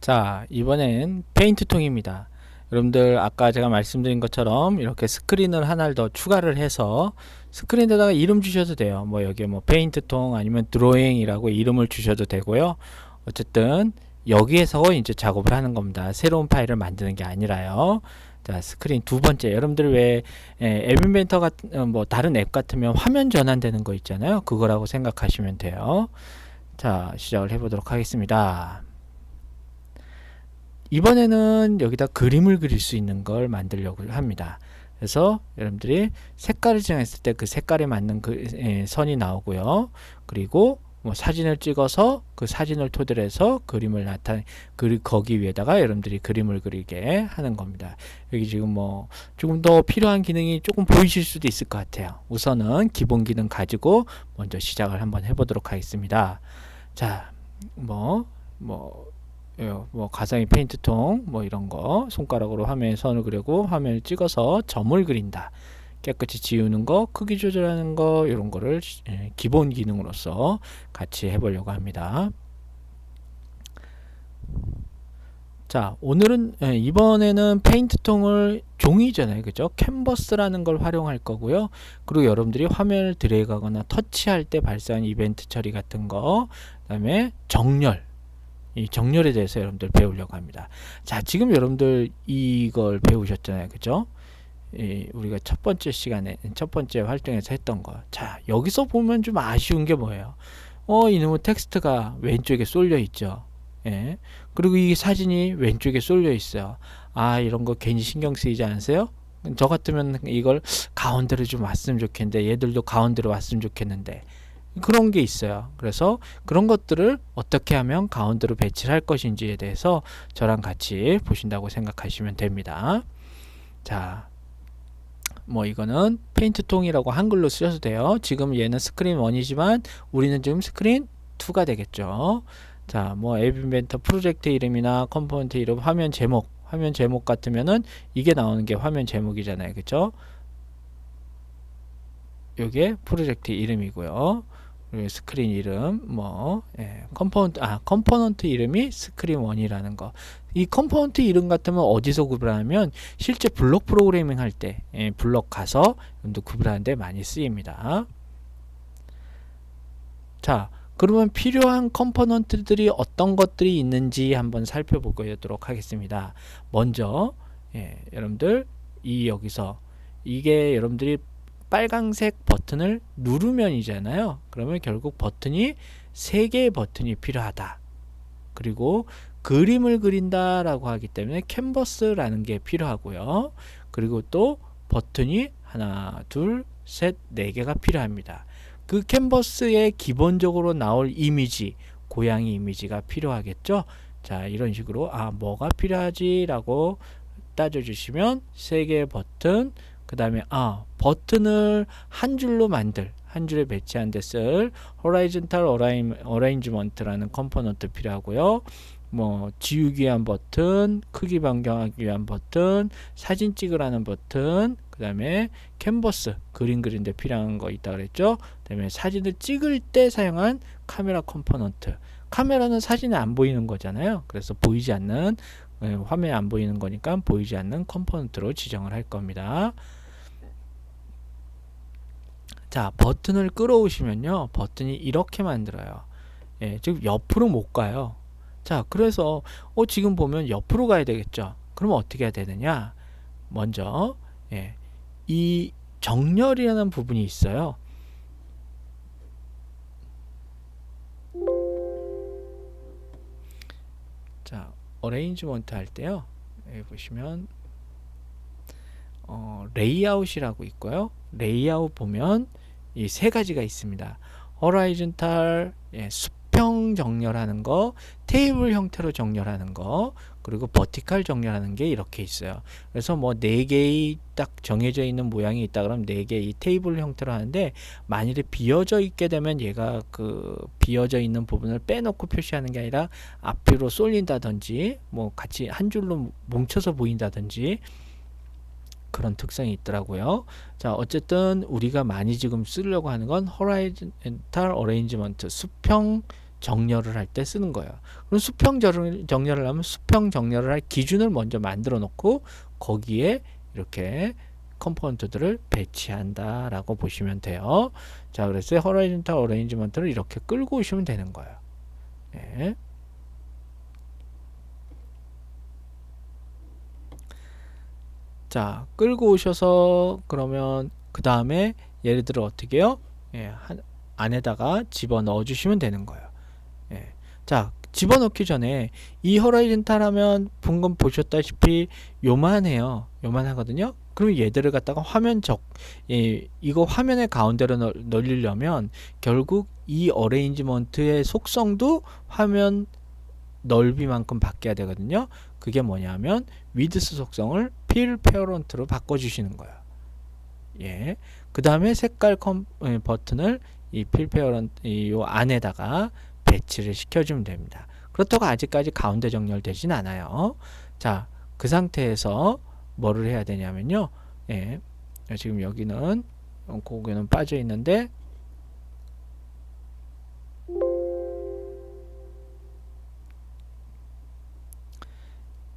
자, 이번엔 페인트 통입니다. 여러분들 아까 제가 말씀드린 것처럼 이렇게 스크린을 하나를 더 추가를 해서 스크린에다가 이름 주셔도 돼요. 뭐 여기에 뭐 페인트 통 아니면 드로잉이라고 이름을 주셔도 되고요. 어쨌든 여기에서 이제 작업을 하는 겁니다. 새로운 파일을 만드는 게 아니라요. 자, 스크린 두 번째. 여러분들 왜 앱 인벤터 같은 뭐 다른 앱 같으면 화면 전환되는 거 있잖아요. 그거라고 생각하시면 돼요. 자, 시작을 해 보도록 하겠습니다. 이번에는 여기다 그림을 그릴 수 있는 걸 만들려고 합니다. 그래서 여러분들이 색깔을 정했을 때 그 색깔에 맞는 그 예, 선이 나오고요. 그리고 뭐 사진을 찍어서 그 사진을 토대로 해서 그림을 나타 그 거기 위에다가 여러분들이 그림을 그리게 하는 겁니다. 여기 지금 뭐 조금 더 필요한 기능이 조금 보이실 수도 있을 것 같아요. 우선은 기본 기능 가지고 먼저 시작을 한번 해보도록 하겠습니다. 자, 뭐, 뭐, 예, 뭐 가상의 페인트통 뭐 이런 거 손가락으로 화면에 선을 그리고 화면을 찍어서 점을 그린다. 깨끗이 지우는 거, 크기 조절하는 거 이런 거를 예, 기본 기능으로서 같이 해보려고 합니다. 자, 오늘은 예, 이번에는 페인트통을 종이잖아요. 그죠? 캔버스라는 걸 활용할 거고요. 그리고 여러분들이 화면을 드래그하거나 터치할 때 발생한 이벤트 처리 같은 거, 그다음에 정렬 이 정렬에 대해서 여러분들 배우려고 합니다. 자, 지금 여러분들 이걸 배우셨잖아요. 그죠? 이 우리가 첫 번째 시간에 첫 번째 활동에서 했던 거. 자, 여기서 보면 좀 아쉬운 게 뭐예요? 어, 이놈의 텍스트가 왼쪽에 쏠려 있죠. 예. 그리고 이 사진이 왼쪽에 쏠려 있어요. 아, 이런 거 괜히 신경 쓰이지 않으세요? 저 같으면 이걸 가운데로 좀 왔으면 좋겠는데 얘들도 가운데로 왔으면 좋겠는데 그런 게 있어요. 그래서 그런 것들을 어떻게 하면 가운데로 배치를 할 것인지에 대해서 저랑 같이 보신다고 생각하시면 됩니다. 자, 뭐 이거는 페인트 통이라고 한글로 쓰셔도 돼요. 지금 얘는 스크린 1이지만 우리는 지금 스크린 2가 되겠죠. 자, 뭐 앱 인벤터 프로젝트 이름이나 컴포넌트 이름, 화면 제목, 화면 제목 같으면은 이게 나오는 게 화면 제목이잖아요. 그죠? 요게 프로젝트 이름이고요. 스크린 이름 뭐 예, 컴포넌트 아 컴포넌트 이름이 스크린 원이라는 거. 이 컴포넌트 이름 같으면 어디서 구별하면 실제 블록 프로그래밍 할때 예, 블록 가서 구별하는데 많이 쓰입니다. 자, 그러면 필요한 컴포넌트들이 어떤 것들이 있는지 한번 살펴보도록 하겠습니다. 먼저 예, 여러분들 이 여기서 이게 여러분들이 빨강색 버튼을 누르면이잖아요. 그러면 결국 버튼이 세 개의 버튼이 필요하다. 그리고 그림을 그린다라고 하기 때문에 캔버스라는 게 필요하고요. 그리고 또 버튼이 하나, 둘, 셋, 네 개가 필요합니다. 그 캔버스에 기본적으로 나올 이미지, 고양이 이미지가 필요하겠죠. 자, 이런 식으로 아, 뭐가 필요하지라고 따져 주시면 세 개의 버튼, 그 다음에 아 버튼을 한 줄로 만들 한 줄에 배치한 데 쓸 horizontal arrangement라는 컴포넌트 필요하고요. 뭐 지우기 위한 버튼, 크기 변경하기 위한 버튼, 사진 찍으라는 버튼, 그 다음에 캔버스 그림 그린 데 필요한 거 있다 그랬죠. 그 다음에 사진을 찍을 때 사용한 카메라 컴포넌트. 카메라는 사진에 안 보이는 거잖아요. 그래서 보이지 않는 예, 화면에 안 보이는 거니까 보이지 않는 컴포넌트로 지정을 할 겁니다. 자 버튼을 끌어오시면요. 버튼이 이렇게 만들어요. 예, 즉 옆으로 못 가요. 자 그래서 어, 지금 보면 옆으로 가야 되겠죠? 그러면 어떻게 해야 되느냐? 먼저 예, 이 정렬이라는 부분이 있어요. 자 어레인지먼트 할 때요. 여기 보시면 어, 레이아웃이라고 있고요. 레이아웃 보면 이 세 가지가 있습니다. 호라이즌탈 예, 수평 정렬하는 거, 테이블 형태로 정렬하는 거, 그리고 버티칼 정렬하는 게 이렇게 있어요. 그래서 뭐 네 개의 딱 정해져 있는 모양이 있다 그러면 네 개의 테이블 형태로 하는데 만일에 비어져 있게 되면 얘가 그 비어져 있는 부분을 빼놓고 표시하는 게 아니라 앞으로 쏠린다든지 뭐 같이 한 줄로 뭉쳐서 보인다든지 그런 특성이 있더라고요. 자, 어쨌든 우리가 많이 지금 쓰려고 하는 건 horizontal arrangement, 수평 정렬을 할 때 쓰는 거예요. 그럼 수평 정- 정렬을 하면 수평 정렬을 할 기준을 먼저 만들어 놓고 거기에 이렇게 컴포넌트들을 배치한다라고 보시면 돼요. 자, 그래서 허라이즌탈 어레인지먼트를 이렇게 끌고 오시면 되는 거예요. 네. 자, 끌고 오셔서 그러면 그 다음에 예를 들어 어떻게 해요? 예, 한, 안에다가 집어 넣어 주시면 되는 거예요. 예. 자, 집어 넣기 전에 이 허라이즌탈 하면 방금 보셨다시피 요만해요. 요만하거든요. 그럼 얘들을 갖다가 화면 적, 예, 이거 화면의 가운데로 넣, 넣으려면 결국 이 어레인지먼트의 속성도 화면 넓이만큼 바뀌어야 되거든요. 그게 뭐냐면 위드스 속성을 필 페어런트로 바꿔주시는 거예요. 예. 그 다음에 색깔 컴, 예, 버튼을 이 필 페어런트 이 안에다가 배치를 시켜주면 됩니다. 그렇다고 아직까지 가운데 정렬되진 않아요. 자, 그 상태에서 뭐를 해야 되냐면요. 예. 지금 여기는 고개는 빠져 있는데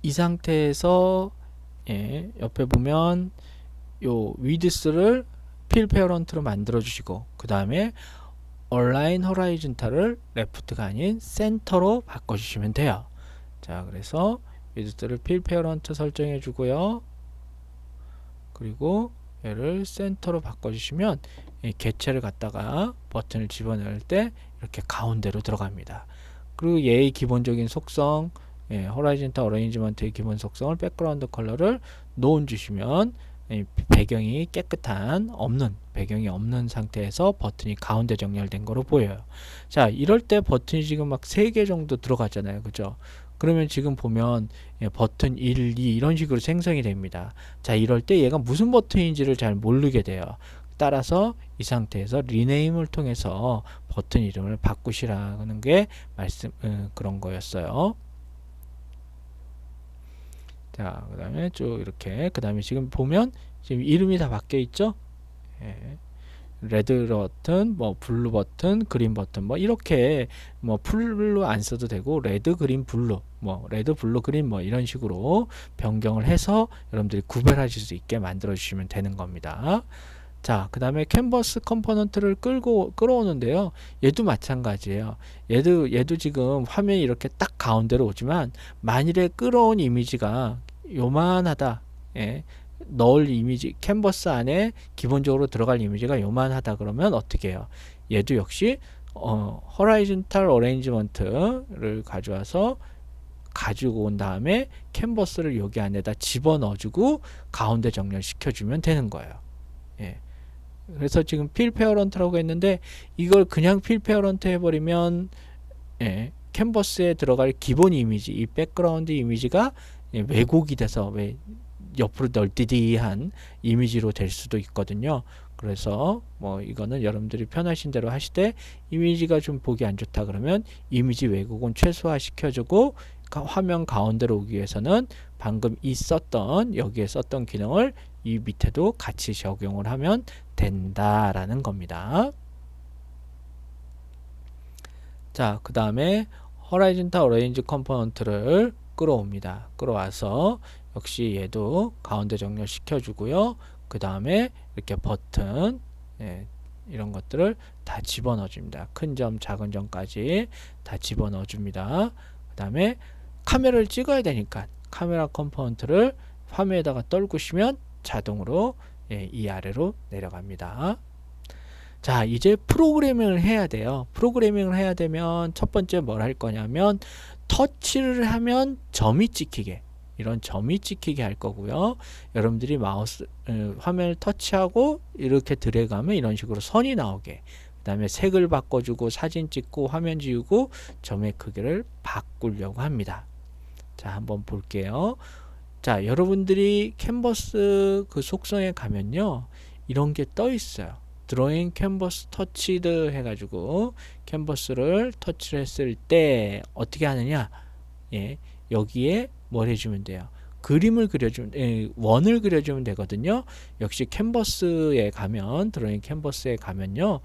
이 상태에서 예, 옆에 보면 요 위드스를 필 페어런트로 만들어 주시고 그 다음에 얼라인 허라이즌탈을 레프트가 아닌 센터로 바꿔 주시면 돼요. 자 그래서 위드스를 필 페어런트 설정해 주고요. 그리고 얘를 센터로 바꿔 주시면 이 개체를 갖다가 버튼을 집어넣을 때 이렇게 가운데로 들어갑니다. 그리고 얘의 기본적인 속성 예, 호라이즌탈 어레인지먼트의 기본 속성을 백그라운드 컬러를 놓은 주시면 예, 배경이 깨끗한 없는 배경이 없는 상태에서 버튼이 가운데 정렬된 거로 보여요. 자, 이럴 때 버튼이 지금 막세개 정도 들어갔잖아요. 그죠? 그러면 지금 보면 예, 버튼 1, 2 이런 식으로 생성이 됩니다. 자, 이럴 때 얘가 무슨 버튼인지를 잘 모르게 돼요. 따라서 이 상태에서 리네임을 통해서 버튼 이름을 바꾸시라는 게 말씀 음, 그런 거였어요. 자, 그 다음에 쭉 이렇게, 그 다음에 지금 보면 지금 이름이 다 바뀌어 있죠? 예. 레드 버튼, 뭐 블루 버튼, 그린 버튼, 뭐 이렇게 뭐 풀로 안 써도 되고 레드, 그린, 블루, 뭐 레드, 블루, 그린 뭐 이런 식으로 변경을 해서 여러분들이 구별하실 수 있게 만들어 주시면 되는 겁니다. 자, 그 다음에 캔버스 컴포넌트를 끌고 끌어오는데요. 얘도 마찬가지예요. 얘도 얘도 지금 화면이 이렇게 딱 가운데로 오지만 만일에 끌어온 이미지가 요만하다. 예. 넣을 이미지 캔버스 안에 기본적으로 들어갈 이미지가 요만하다 그러면 어떻게 해요? 얘도 역시 어, 허라이즌탈 어레인지먼트를 가져와서 가지고 온 다음에 캔버스를 여기 안에다 집어넣어주고 가운데 정렬시켜 주면 되는 거예요. 예. 그래서 지금 필 페어런트라고 했는데 이걸 그냥 필 페어런트 해버리면 예, 캔버스에 들어갈 기본 이미지, 이 백그라운드 이미지가 예, 왜곡이 돼서 왜 옆으로 널뛰디한 이미지로 될 수도 있거든요. 그래서 뭐 이거는 여러분들이 편하신 대로 하시되 이미지가 좀 보기 안 좋다 그러면 이미지 왜곡은 최소화 시켜주고 화면 가운데로 오기 위해서는 방금 있었던 여기에 썼던 기능을 이 밑에도 같이 적용을 하면 된다라는 겁니다. 자, 그 다음에 허라이즌탈 어레인지 컴포넌트를 끌어옵니다. 끌어와서 역시 얘도 가운데 정렬 시켜 주고요. 그 다음에 이렇게 버튼 예, 이런 것들을 다 집어넣어 줍니다. 큰 점, 작은 점까지 다 집어넣어 줍니다. 그 다음에 카메라를 찍어야 되니까 카메라 컴포넌트를 화면에다가 떨구시면 자동으로 예, 이 아래로 내려갑니다. 자, 이제 프로그래밍을 해야 돼요. 프로그래밍을 해야 되면 첫 번째 뭘 할 거냐면 터치를 하면 점이 찍히게 이런 점이 찍히게 할 거고요. 여러분들이 마우스 어, 화면을 터치하고 이렇게 드래그하면 이런 식으로 선이 나오게 그 다음에 색을 바꿔주고 사진 찍고 화면 지우고 점의 크기를 바꾸려고 합니다. 자 한번 볼게요. 자 여러분들이 캔버스 그 속성에 가면요 이런 게 떠 있어요. 드로잉 캔버스 터치드 해가지고 캔버스를 터치를 했을 때 어떻게 하느냐 예 여기에 뭘 해주면 돼요 그림을 그려주면 예, 원을 그려주면 되거든요 역시 캔버스에 가면 드로잉 캔버스에 가면요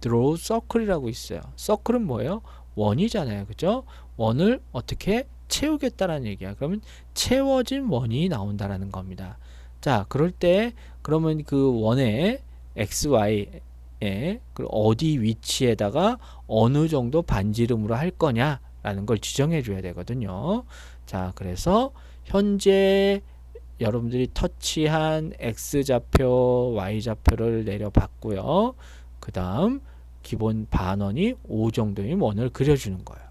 draw circle이라고 있어요. circle은 뭐예요? 원이잖아요. 그죠? 원을 어떻게 채우겠다라는 얘기야. 그러면 채워진 원이 나온다라는 겁니다. 자, 그럴 때 그러면 그 원의 x, y 에 어디 위치에다가 어느 정도 반지름으로 할 거냐라는 걸 지정해 줘야 되거든요. 자, 그래서 현재 여러분들이 터치한 x 좌표, y 좌표를 내려 봤고요. 그 다음 기본 반원이 5 정도의 원을 그려주는 거예요.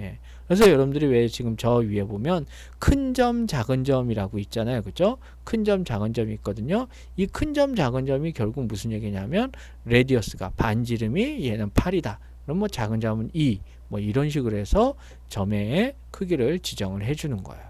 예. 그래서 여러분들이 왜 지금 저 위에 보면 큰 점, 작은 점이라고 있잖아요. 그죠? 큰 점, 작은 점이 있거든요. 이 큰 점, 작은 점이 결국 무슨 얘기냐면 레디어스가 반지름이 얘는 8이다. 그럼 뭐 작은 점은 2. 뭐 이런 식으로 해서 점의 크기를 지정을 해 주는 거예요.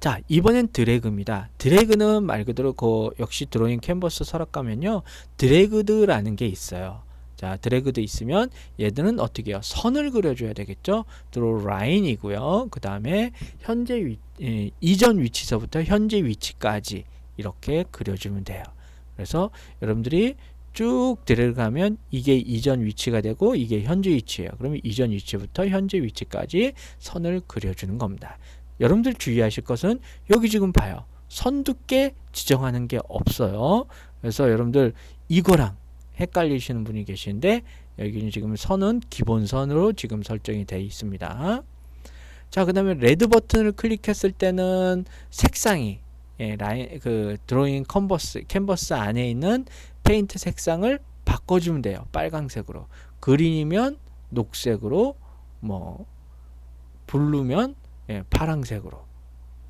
자, 이번엔 드래그입니다. 드래그는 말 그대로 그 역시 드로잉 캔버스 서랍 가면요. 드래그드라는 게 있어요. 자, 드래그도 있으면 얘들은 어떻게 해요? 선을 그려줘야 되겠죠? 드로 라인이고요. 그 다음에 현재 위, 예, 이전 위치서부터 현재 위치까지 이렇게 그려주면 돼요. 그래서 여러분들이 쭉 들어가면 이게 이전 위치가 되고 이게 현재 위치예요. 그러면 이전 위치부터 현재 위치까지 선을 그려주는 겁니다. 여러분들 주의하실 것은 여기 지금 봐요. 선 두께 지정하는 게 없어요. 그래서 여러분들 이거랑 헷갈리시는 분이 계신데 여기는 지금 선은 기본선으로 지금 설정이 되어 있습니다. 자, 그 다음에 레드 버튼을 클릭했을 때는 색상이 예, 라인 그 드로잉 캔버스 캔버스 안에 있는 페인트 색상을 바꿔주면 돼요. 빨강색으로. 그린이면 녹색으로, 뭐 블루면 예, 파랑색으로.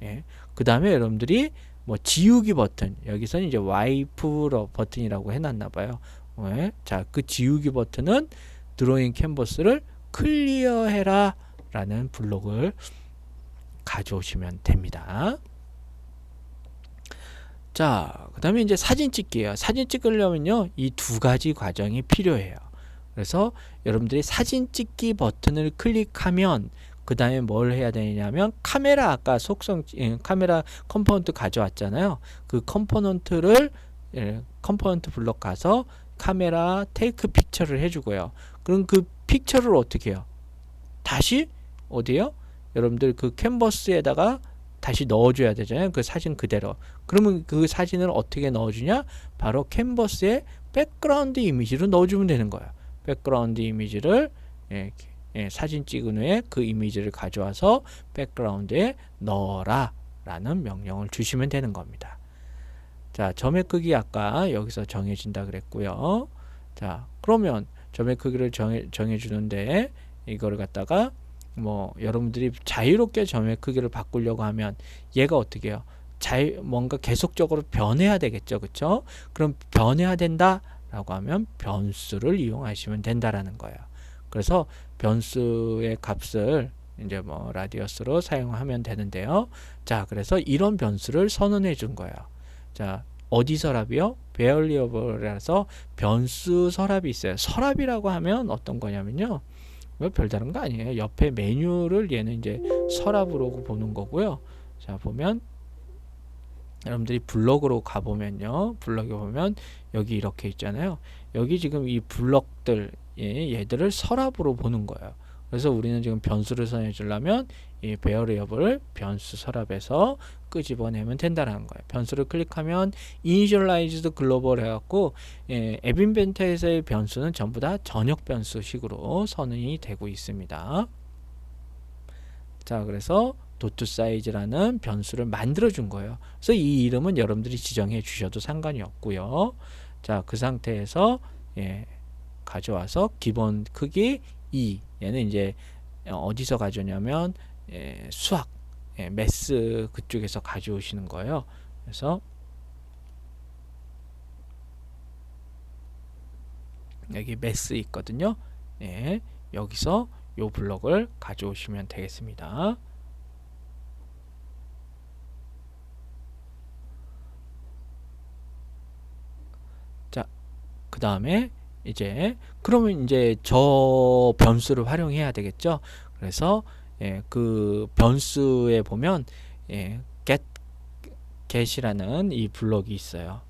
예. 그 다음에 여러분들이 뭐 지우기 버튼 여기서는 이제 와이프 버튼이라고 해놨나 봐요. 네. 자, 그 지우기 버튼은 드로잉 캔버스를 클리어해라 라는 블록을 가져오시면 됩니다. 자, 그 다음에 이제 사진 찍기예요. 사진 찍으려면요, 이 두 가지 과정이 필요해요. 그래서 여러분들이 사진 찍기 버튼을 클릭하면 그 다음에 뭘 해야 되냐면 카메라 아까 속성 예, 카메라 컴포넌트 가져왔잖아요. 그 컴포넌트를 예, 컴포넌트 블록 가서 카메라 테이크 픽처를 해주고요. 그럼 그 픽처를 어떻게 해요? 다시 어디요? 여러분들 그 캔버스에다가 다시 넣어줘야 되잖아요. 그 사진 그대로. 그러면 그 사진을 어떻게 넣어주냐? 바로 캔버스에 백그라운드 이미지로 넣어주면 되는 거예요. 백그라운드 이미지를 예, 예, 사진 찍은 후에 그 이미지를 가져와서 백그라운드에 넣어라 라는 명령을 주시면 되는 겁니다. 자, 점의 크기 아까 여기서 정해진다 그랬고요. 자, 그러면 점의 크기를 정해, 정해주는데 이거를 갖다가 뭐 여러분들이 자유롭게 점의 크기를 바꾸려고 하면 얘가 어떻게 해요? 자유 뭔가 계속적으로 변해야 되겠죠. 그렇죠? 그럼 변해야 된다 라고 하면 변수를 이용하시면 된다라는 거예요. 그래서 변수의 값을 이제 뭐 라디어스로 사용하면 되는데요. 자, 그래서 이런 변수를 선언해 준 거예요. 자, 어디 서랍이요? 베어리어블이라서 변수 서랍이 있어요. 서랍이라고 하면 어떤 거냐면요. 뭐 별다른 거 아니에요. 옆에 메뉴를 얘는 이제 서랍으로 보는 거고요. 자, 보면 여러분들이 블럭으로 가보면요. 블럭에 보면 여기 이렇게 있잖아요. 여기 지금 이 블럭들, 예, 얘들을 서랍으로 보는 거예요. 그래서 우리는 지금 변수를 선해 주려면 이 variable을 변수 서랍에서 끄집어내면 된다는 거예요. 변수를 클릭하면 initialized global 해갖고 예, 앱 인벤터에서의 변수는 전부 다 전역 변수식으로 선언이 되고 있습니다. 자, 그래서 도트 사이즈라는 변수를 만들어 준 거예요. 그래서 이 이름은 여러분들이 지정해 주셔도 상관이 없고요. 자, 그 상태에서 예, 가져와서 기본 크기 2 얘는 이제 어디서 가져오냐면 예, 수학 예, 매스 그쪽에서 가져오시는 거예요. 그래서 여기 매스 있거든요. 예, 여기서 요 블럭을 가져오시면 되겠습니다. 자, 그 다음에 이제 그러면 이제 저 변수를 활용해야 되겠죠. 그래서 예, 그 변수에 보면 예, get get이라는 이 블럭이 있어요.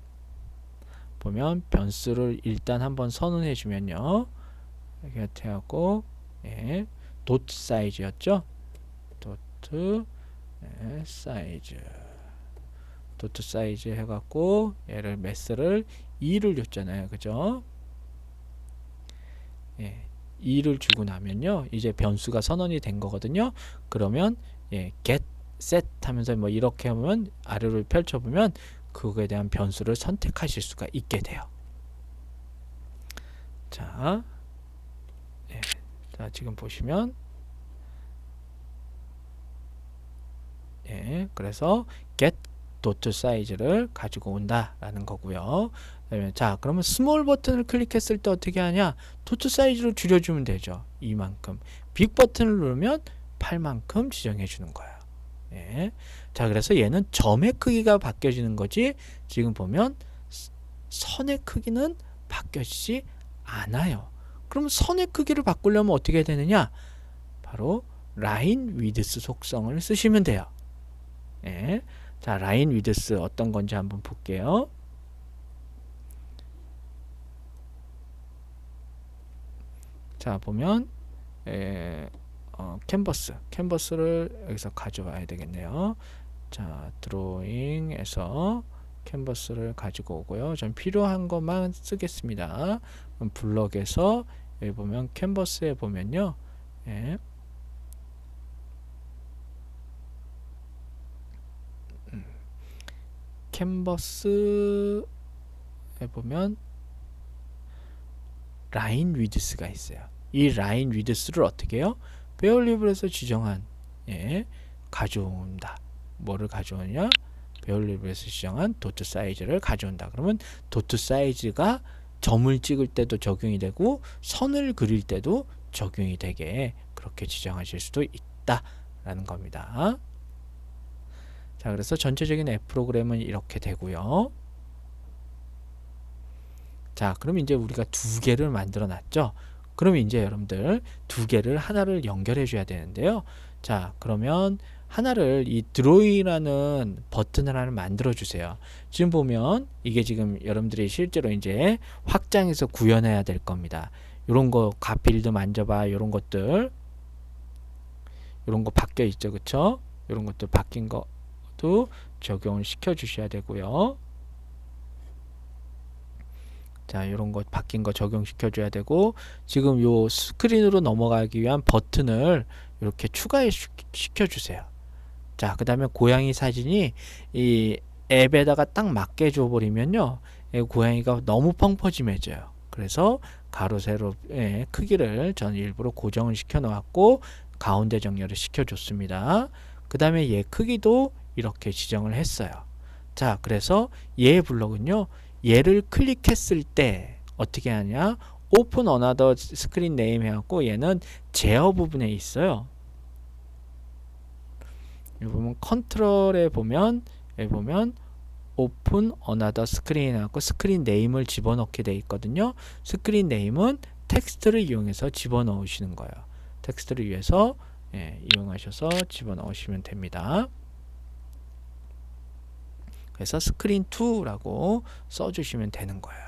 보면 변수를 일단 한번 선언해 주면요. 이렇게 하고 예, 도트 사이즈였죠. 도트 예, 사이즈 도트 사이즈 해갖고 얘를 매스를 2를 줬잖아요. 그죠? 예, 2를 주고 나면요. 이제 변수가 선언이 된 거거든요. 그러면 예, get set 하면서 뭐 이렇게 하면 아래로 펼쳐 보면 그거에 대한 변수를 선택하실 수가 있게 돼요. 자, 예, 자 지금 보시면 예, 그래서 get 도트 사이즈를 가지고 온다라는 거고요. 자, 그러면 스몰 버튼을 클릭했을 때 어떻게 하냐? 도트 사이즈를 줄여주면 되죠. 이만큼. 빅 버튼을 누르면 8만큼 지정해 주는 거예요. 예. 자, 그래서 얘는 점의 크기가 바뀌어지는 거지. 지금 보면 선의 크기는 바뀌어지지 않아요. 그럼 선의 크기를 바꾸려면 어떻게 되느냐? 바로 라인 위드스 속성을 쓰시면 돼요. 예. 자, 라인 위드스 어떤 건지 한번 볼게요. 자, 보면 에, 어, 캔버스, 캔버스를 여기서 가져와야 되겠네요. 자, 드로잉에서 캔버스를 가지고 오고요. 전 필요한 것만 쓰겠습니다. 블럭에서 여기 보면 캔버스에 보면요. 예. 캔버스에 보면 라인 위드스가 있어요. 이 라인 위드스를 어떻게 해요? 베어리블에서 지정한 예, 가져온다. 뭐를 가져오냐? 베어리블에서 지정한 도트 사이즈를 가져온다. 그러면 도트 사이즈가 점을 찍을 때도 적용이 되고 선을 그릴 때도 적용이 되게 그렇게 지정하실 수도 있다라는 겁니다. 자, 그래서 전체적인 앱 프로그램은 이렇게 되고요. 자, 그럼 이제 우리가 두 개를 만들어 놨죠. 그럼 이제 여러분들 두 개를 하나를 연결해 줘야 되는데요. 자, 그러면 하나를 이 드로이라는 버튼 하나를 만들어 주세요. 지금 보면 이게 지금 여러분들이 실제로 이제 확장해서 구현해야 될 겁니다. 요런 거 가필드 만져봐. 요런 것들. 요런 거 바뀌어 있죠. 그쵸? 요런 것들 바뀐 것도 적용을 시켜 주셔야 되고요. 자, 이런 거 바뀐 거 적용시켜 줘야 되고 지금 요 스크린으로 넘어가기 위한 버튼을 이렇게 추가해 시켜 주세요. 자, 그다음에 고양이 사진이 이 앱에다가 딱 맞게 줘 버리면요. 고양이가 너무 펑퍼짐해져요. 그래서 가로 세로의 크기를 저는 일부러 고정을 시켜 놓았고 가운데 정렬을 시켜 줬습니다. 그 다음에 얘 크기도 이렇게 지정을 했어요. 자, 그래서 얘 블록은요. 얘를 클릭했을 때 어떻게 하냐? 스크린 네임 해갖고 얘는 제어 부분에 있어요. 여기 보면 컨트롤에 보면 여기 보면 오픈 어나더 스크린 해갖고 스크린 네임을 집어넣게 돼 있거든요. 스크린 네임은 텍스트를 이용해서 집어넣으시는 거예요. 텍스트를 위해서 예, 이용하셔서 집어넣으시면 됩니다. 그래서 스크린 2라고 써주시면 되는 거예요.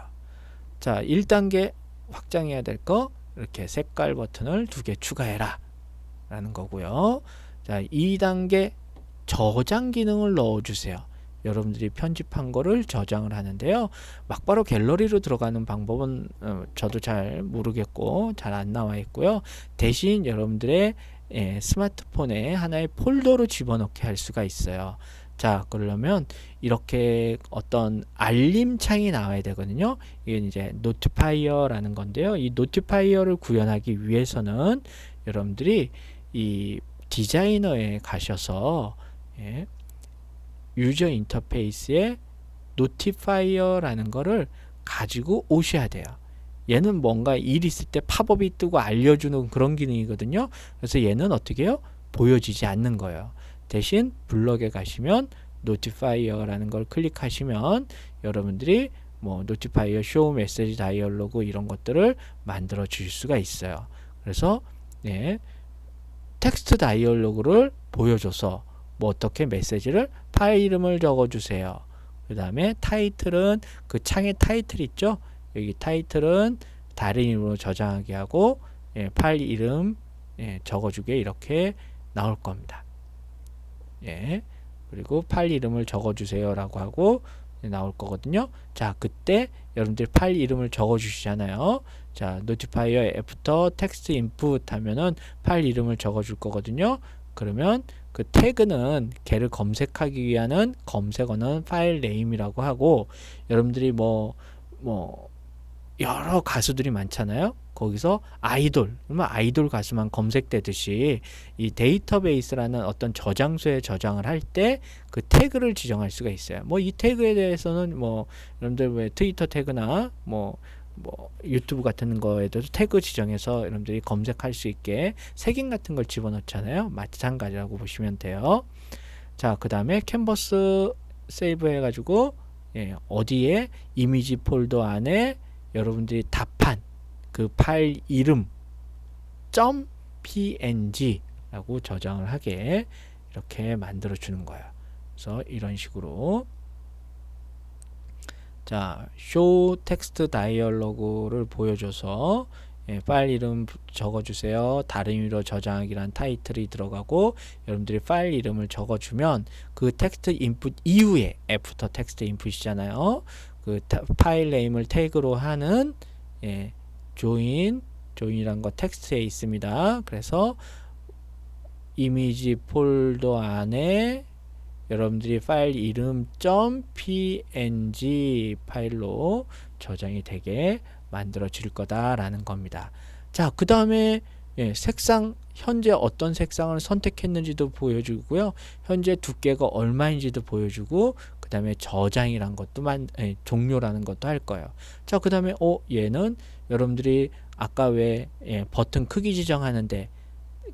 자, 1단계 확장해야 될 거 이렇게 색깔 버튼을 두 개 추가해라 라는 거고요. 자, 2단계 저장 기능을 넣어주세요. 여러분들이 편집한 거를 저장을 하는데요. 막바로 갤러리로 들어가는 방법은 어, 저도 잘 모르겠고 잘 안 나와 있고요. 대신 여러분들의 예, 스마트폰에 하나의 폴더로 집어넣게 할 수가 있어요. 자, 그러려면 이렇게 어떤 알림 창이 나와야 되거든요. 이게 이제 노티파이어라는 건데요. 이 노티파이어를 구현하기 위해서는 여러분들이 이 디자이너에 가셔서 예, 유저 인터페이스에 노티파이어라는 거를 가지고 오셔야 돼요. 얘는 뭔가 일 있을 때 팝업이 뜨고 알려주는 그런 기능이거든요. 그래서 얘는 어떻게 해요? 보여지지 않는 거예요. 대신 블럭에 가시면 노티파이어라는 걸 클릭하시면 여러분들이 뭐 노티파이어 쇼 메시지 다이얼로그 이런 것들을 만들어 주실 수가 있어요. 그래서 예, 텍스트 다이얼로그를 보여줘서 뭐 어떻게 메시지를 파일 이름을 적어 주세요. 그 다음에 타이틀은 그 창의 타이틀 있죠? 여기 타이틀은 다른 이름으로 저장하게 하고 예, 파일 이름 예, 적어주게 이렇게 나올 겁니다. 예. 그리고 파일 이름을 적어주세요라고 하고 나올 거거든요. 자, 그때 여러분들이 파일 이름을 적어주시잖아요. 자, 노티파이어 애프터 텍스트 인풋 하면은 파일 이름을 적어줄 거거든요. 그러면 그 태그는 걔를 검색하기 위한 검색어는 파일 네임이라고 하고 여러분들이 뭐 뭐 여러 가수들이 많잖아요. 거기서 아이돌, 아이돌 가수만 검색되듯이 이 데이터베이스라는 어떤 저장소에 저장을 할 때 그 태그를 지정할 수가 있어요. 뭐 이 태그에 대해서는 뭐 여러분들 왜 트위터 태그나 뭐뭐 유튜브 같은 거에도 태그 지정해서 여러분들이 검색할 수 있게 색인 같은 걸 집어넣잖아요. 마찬가지라고 보시면 돼요. 자, 그 다음에 캔버스 세이브 해가지고 예, 어디에 이미지 폴더 안에 여러분들이 답한 그 파일 이름 .png라고 저장을 하게 이렇게 만들어 주는 거예요. 그래서 이런 식으로 자, show text dialog를 보여줘서 예, 파일 이름 적어주세요. 다른 의미로 저장하기란 타이틀이 들어가고 여러분들이 파일 이름을 적어주면 그 텍스트 인풋 이후에 애프터 텍스트 인풋이잖아요. 그 타, 파일 네임을 태그로 하는 예, join join이란 거 텍스트에 있습니다. 그래서 이미지 폴더 안에 여러분들이 파일 이름 .png 파일로 저장이 되게 만들어질 거다라는 겁니다. 자, 그 다음에 예, 색상 현재 어떤 색상을 선택했는지도 보여주고요. 현재 두께가 얼마인지도 보여주고 그 다음에 저장이란 것도 만 예, 종료라는 것도 할 거예요. 자, 그 다음에 어 얘는 여러분들이 아까 왜 예, 버튼 크기 지정하는데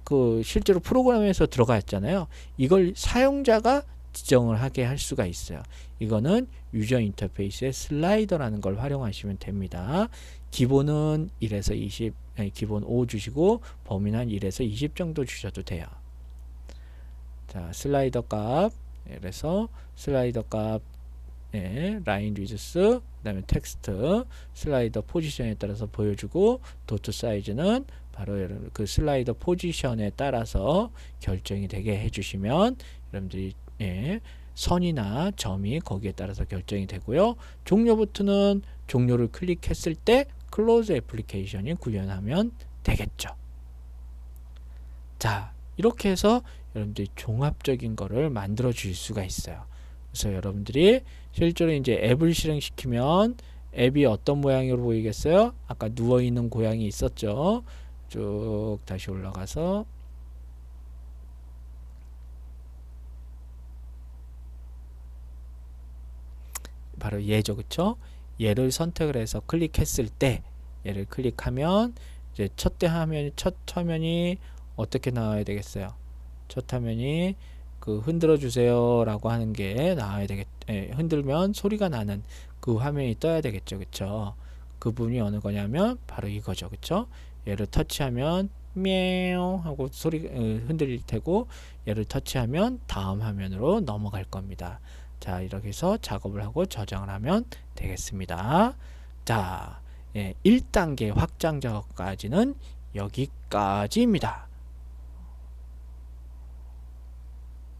그 실제로 프로그램에서 들어가 있잖아요. 이걸 사용자가 지정을 하게 할 수가 있어요. 이거는 유저 인터페이스의 슬라이더라는 걸 활용하시면 됩니다. 기본은 1에서 20, 아니, 기본 5 주시고 범위는 한 1에서 20 정도 주셔도 돼요. 자, 슬라이더 값, 그래서 슬라이더 값, 예, 라인 리즈스, 그 다음에 텍스트, 슬라이더 포지션에 따라서 보여주고 도트 사이즈는 바로 그 슬라이더 포지션에 따라서 결정이 되게 해주시면 여러분들이 예, 선이나 점이 거기에 따라서 결정이 되고요. 종료 버튼은 종료를 클릭했을 때 클로즈 애플리케이션이 구현하면 되겠죠. 자, 이렇게 해서 여러분들이 종합적인 거를 만들어 줄 수가 있어요. 그래서 여러분들이 실제로 이제 앱을 실행시키면 앱이 어떤 모양으로 보이겠어요? 아까 누워 있는 고양이 있었죠. 쭉 다시 올라가서 바로 얘죠 그쵸 얘를 선택을 해서 클릭했을 때 얘를 클릭하면 이제 첫 대 화면이 첫 화면이 어떻게 나와야 되겠어요 첫 화면이 그 흔들어 주세요 라고 하는 게 나와야 되겠 예, 흔들면 소리가 나는 그 화면이 떠야 되겠죠. 그쵸? 그 부분이 어느 거냐면 바로 이거죠. 그쵸? 얘를 터치하면 喵 하고 소리 어, 흔들릴 테고 얘를 터치하면 다음 화면으로 넘어갈 겁니다. 자 이렇게 해서 작업을 하고 저장을 하면 되겠습니다. 자 예, 1단계 확장 작업까지는 여기까지입니다